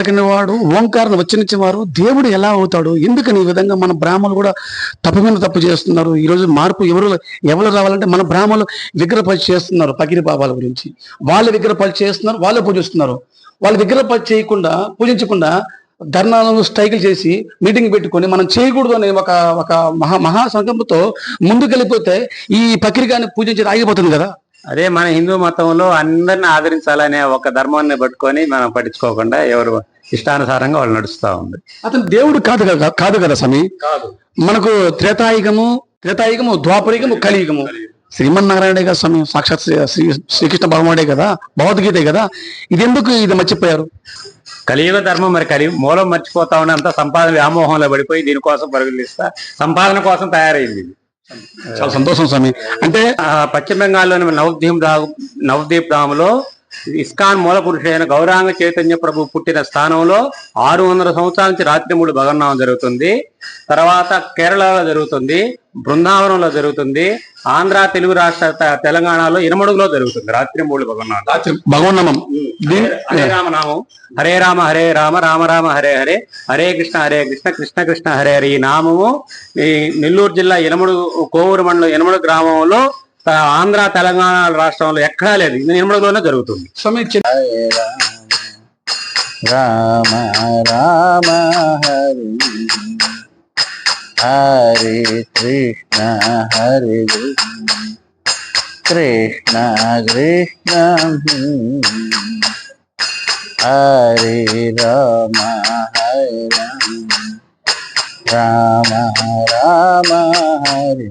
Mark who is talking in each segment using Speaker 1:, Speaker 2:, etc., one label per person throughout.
Speaker 1: పలికిన వాడు ఓంకారం వచ్చినవారు దేవుడు ఎలా అవుతాడు? ఎందుకని ఈ విధంగా మన బ్రాహ్మణులు కూడా తప్పు మీద తప్పు చేస్తున్నారు? ఈ రోజు మార్పు ఎవరు ఎవరు రావాలంటే మన బ్రాహ్మణులు విగ్రహ చేస్తున్నారు పగిరి బాబాల గురించి. వాళ్ళు విగ్రహ చేస్తున్నారు వాళ్ళే పూజిస్తున్నారు. వాళ్ళు విగ్రహ చేయకుండా పూజించకుండా ధర్నాలను స్ట్రైకులు చేసి మీటింగ్ పెట్టుకొని మనం చేయకూడదు అనే ఒక ఒక మహా మహా ముందుకెళ్ళిపోతే ఈ పకిరిగాని పూజించేది ఆగిపోతుంది కదా?
Speaker 2: అదే మన హిందూ మతంలో అందరిని ఆదరించాలనే ఒక ధర్మాన్ని పట్టుకొని మనం పట్టించుకోకుండా ఎవరు ఇష్టానుసారంగా వాళ్ళు నడుస్తా ఉంది.
Speaker 1: అతను దేవుడు కాదు కదా కాదు కదా స్వామి?
Speaker 2: కాదు.
Speaker 1: మనకు త్రేతాయుగము త్రేతాయుగము ద్వాపరయుగము కలియుగము. శ్రీమన్నారాయణ గారు స్వామి? సాక్షాత్ శ్రీ- శ్రీ శ్రీకృష్ణ భగవానుడే కదా? భగవద్గీతే కదా? ఇది ఎందుకు ఇది మర్చిపోయారు?
Speaker 2: కలియుగ ధర్మం మరి కలి మూలం మర్చిపోతా ఉన్నంత సంపాదన వ్యామోహంలో పడిపోయి దీనికోసం పరుగులు ఇస్తా సంపాదన కోసం తయారైంది.
Speaker 1: చాలా సంతోషం స్వామి. అంటే
Speaker 2: ఆ, పశ్చిమ బెంగాల్లోని నవద్వీప్ నవద్వీప్ ధాములో ఇస్కాన్ మూల పురుషుడైన గౌరాంగ చైతన్య ప్రభు పుట్టిన స్థానంలో ఆరు వందల సంవత్సరాల నుంచి రాత్రి మూడు భగన్నామం జరుగుతుంది. తర్వాత కేరళలో జరుగుతుంది బృందావనంలో జరుగుతుంది ఆంధ్ర తెలుగు రాష్ట్ర తెలంగాణలో ఇనమడుగులో జరుగుతుంది రాత్రి మూడు భగన్నామం.
Speaker 1: భగవన్నామం.
Speaker 2: హరే రామ నామం. హరే రామ హరే రామ రామ రామ హరే హరే. హరే కృష్ణ హరే కృష్ణ కృష్ణ కృష్ణ హరే హరే. ఈ నామము ఈ నెల్లూరు జిల్లా ఎనమడు కోవూరు మండలం ఎనమడు గ్రామంలో ఆంధ్ర తెలంగాణ రాష్ట్రంలో ఎక్కడా లేదు. ఇది ఎనమడుగులోనే జరుగుతుంది.
Speaker 1: చిన్న-
Speaker 3: రామ రామ హరి. హరే కృష్ణ హరే కృష్ణ కృష్ణ. హరే రామ హరే రామ రామ హరి.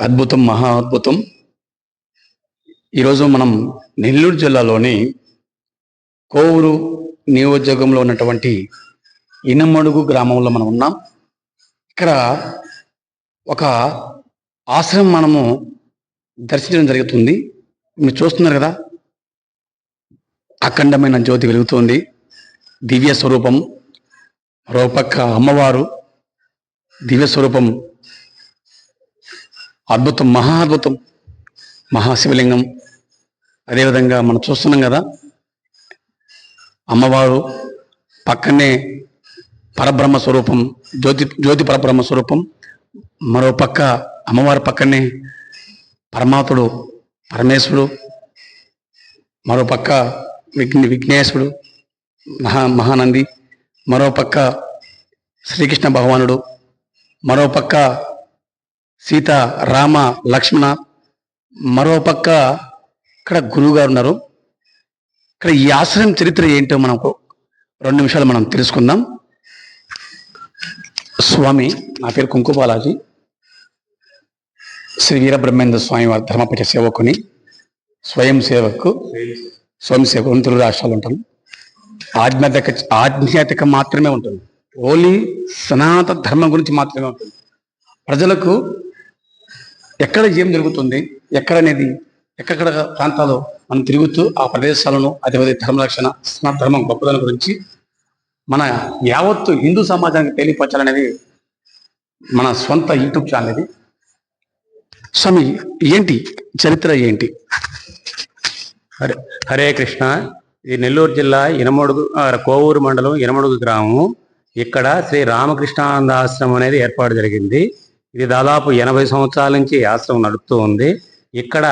Speaker 1: అద్భుతం మహా అద్భుతం. ఈరోజు మనం నెల్లూరు జిల్లాలోని కోవూరు నియోజకంలో ఉన్నటువంటి ఇనమడుగు గ్రామంలో మనం ఉన్నాం. ఇక్కడ ఒక ఆశ్రమం మనము దర్శించడం జరుగుతుంది. మీరు చూస్తున్నారు కదా అఖండమైన జ్యోతి వెలుగుతోంది. దివ్య స్వరూపం మరోపక్క అమ్మవారు దివ్య స్వరూపం అద్భుతం మహా అద్భుతం. మహాశివలింగం. అదేవిధంగా మనం చూస్తున్నాం కదా అమ్మవారు పక్కనే పరబ్రహ్మ స్వరూపం జ్యోతి జ్యోతి పరబ్రహ్మ స్వరూపం మరో పక్క అమ్మవారి పక్కనే పరమాత్ముడు పరమేశ్వరుడు మరో పక్క విఘ్న విఘ్నేశ్వరుడు మహా మహానంది మరో పక్క శ్రీకృష్ణ భగవానుడు మరో పక్క సీత రామ లక్ష్మణ మరోపక్క ఇక్కడ గురువు గారు ఉన్నారు. ఇక్కడ ఈ ఆశ్రయం చరిత్ర ఏంటో మనం రెండు నిమిషాలు మనం తెలుసుకుందాం. స్వామి నా పేరు కుంకుబాలాజీ. శ్రీ వీరబ్రహ్మేంద్ర స్వామి వారి ధర్మపీఠ సేవకుని స్వయం సేవకు స్వయం సేవకు తెలుగు రాష్ట్రాలు ఉంటాను ఆధ్యాత్మిక ఆధ్యాత్మిక మాత్రమే ఉంటుంది. ఓన్లీ సనాతన ధర్మం గురించి మాత్రమే ఉంటుంది. ప్రజలకు ఎక్కడ ఏం జరుగుతుంది ఎక్కడ అనేది ఎక్కడెక్కడ ప్రాంతాల్లో మనం తిరుగుతూ ఆ ప్రదేశాలను అదేవిధంగా ధర్మరక్షణ సనాతన ధర్మం గొప్పదనం గురించి మన యావత్తు హిందూ సమాజానికి తెలియపరచాలనేది మన సొంత యూట్యూబ్ ఛానల్ ఇది. స్వామి ఏంటి చరిత్ర ఏంటి?
Speaker 2: హరే హరే కృష్ణ. ఇది నెల్లూరు జిల్లా ఇనమడుగు ఆ, కోవూరు మండలం ఇనమడుగు గ్రామం. ఇక్కడ శ్రీ రామకృష్ణానంద ఆశ్రమం అనేది ఏర్పాటు జరిగింది. ఇది దాదాపు ఎనభై సంవత్సరాల నుంచి ఆశ్రమం నడుపుతూ ఉంది. ఇక్కడ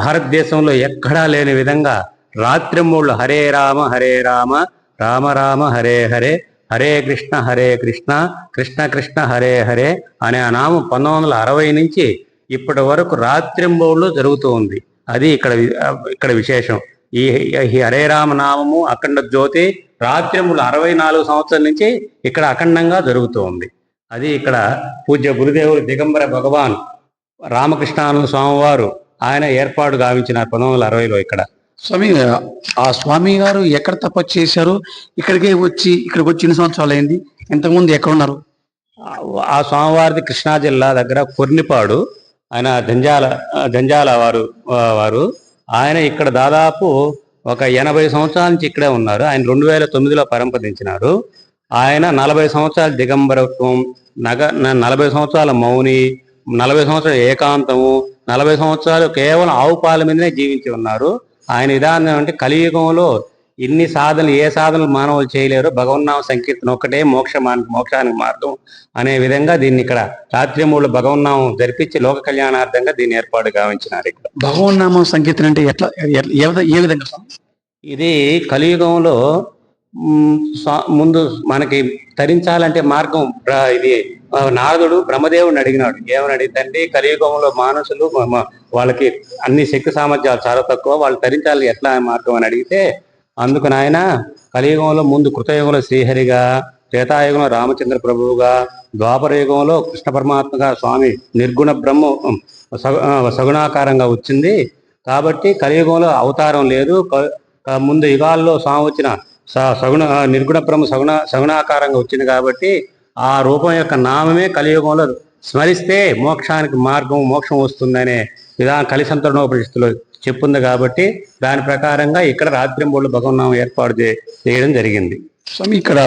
Speaker 2: భారతదేశంలో ఎక్కడా లేని విధంగా రాత్రిమూళ్ళు హరే రామ హరే రామ రామ రామ హరే హరే హరే కృష్ణ హరే కృష్ణ కృష్ణ కృష్ణ హరే హరే అనే నామం పంతొమ్మిది వందల అరవై నుంచి ఇప్పటి వరకు రాత్రింబోళ్ళు జరుగుతూ ఉంది. అది ఇక్కడ ఇక్కడ విశేషం. ఈ హరే రామ నామము అఖండ జ్యోతి రాత్రిములు అరవై నాలుగు సంవత్సరాల నుంచి ఇక్కడ అఖండంగా జరుగుతూ ఉంది. అది ఇక్కడ పూజ్య గురుదేవులు దిగంబర భగవాన్ రామకృష్ణానంద స్వామివారు ఆయన ఏర్పాటు గావించినారు పంతొమ్మిది వందల అరవైలో ఇక్కడ.
Speaker 1: స్వామి ఆ స్వామి గారు ఎక్కడ తపస్సు చేశారు? ఇక్కడికే వచ్చి ఇక్కడికి వచ్చి ఎన్ని సంవత్సరాలు అయింది? ఇంతకుముందు ఎక్కడ ఉన్నారు?
Speaker 2: ఆ స్వామివారిది కృష్ణా జిల్లా దగ్గర కొర్నిపాడు. ఆయన జంజాల జంజాల వారు వారు. ఆయన ఇక్కడ దాదాపు ఒక ఎనభై సంవత్సరాల నుంచి ఇక్కడే ఉన్నారు. ఆయన రెండు వేల తొమ్మిదిలో పరంపదించినారు. ఆయన నలభై సంవత్సరాల దిగంబరత్వం నగ నలభై సంవత్సరాల మౌని నలభై సంవత్సరాల ఏకాంతము నలభై సంవత్సరాలు కేవలం ఆవు పాల మీదనే జీవించి ఉన్నారు. ఆయన విధానం అంటే కలియుగంలో ఇన్ని సాధనలు ఏ సాధనలు మానవులు చేయలేరు భగవన్నామ సంకీర్తన ఒక్కటే మోక్ష మోక్షానికి మార్గం అనే విధంగా దీన్ని ఇక్కడ రాత్రిమూడు భగవన్నామం జరిపించి లోక కళ్యాణార్థంగా దీన్ని ఏర్పాటు గావించినారు ఇక్కడ.
Speaker 1: భగవన్ నామం సంకీర్తన అంటే ఎట్లా ఏ విధ- ఏ విధంగా
Speaker 2: ఇది కలియుగంలో ముందు మనకి తరించాలంటే మార్గం ఇది నారదుడు బ్రహ్మదేవుడిని అడిగినాడు. ఏమని అడిగితే కలియుగంలో మానసులు వాళ్ళకి అన్ని శక్తి సామర్థ్యాలు చాలా తక్కువ వాళ్ళు తరించాలి ఎట్లా మార్గం? అని అడిగితే అందుకు నాయన కలియుగంలో ముందు కృతయుగంలో శ్రీహరిగా త్రేతాయుగంలో రామచంద్ర ప్రభువుగా ద్వాపర యుగంలో కృష్ణ పరమాత్మగా స్వామి నిర్గుణ బ్రహ్మ సగు- సగుణాకారంగా వచ్చింది. కాబట్టి కలియుగంలో అవతారం లేదు. ముందు యుగాల్లో స్వామి వచ్చిన సగుణ నిర్గుణ బ్రహ్మ సగుణ సగుణాకారంగా వచ్చింది కాబట్టి ఆ రూపం యొక్క నామమే కలియుగంలో స్మరిస్తే మోక్షానికి మార్గం మోక్షం వస్తుందనే విధానం కలిసంతరణోపరిస్థితిలో చెప్పుంది కాబట్టి దాని ప్రకారంగా ఇక్కడ రాత్రింబోళ్ళు భగవన్నామం ఏర్పాటు చేయడం జరిగింది.
Speaker 1: స్వామి ఇక్కడ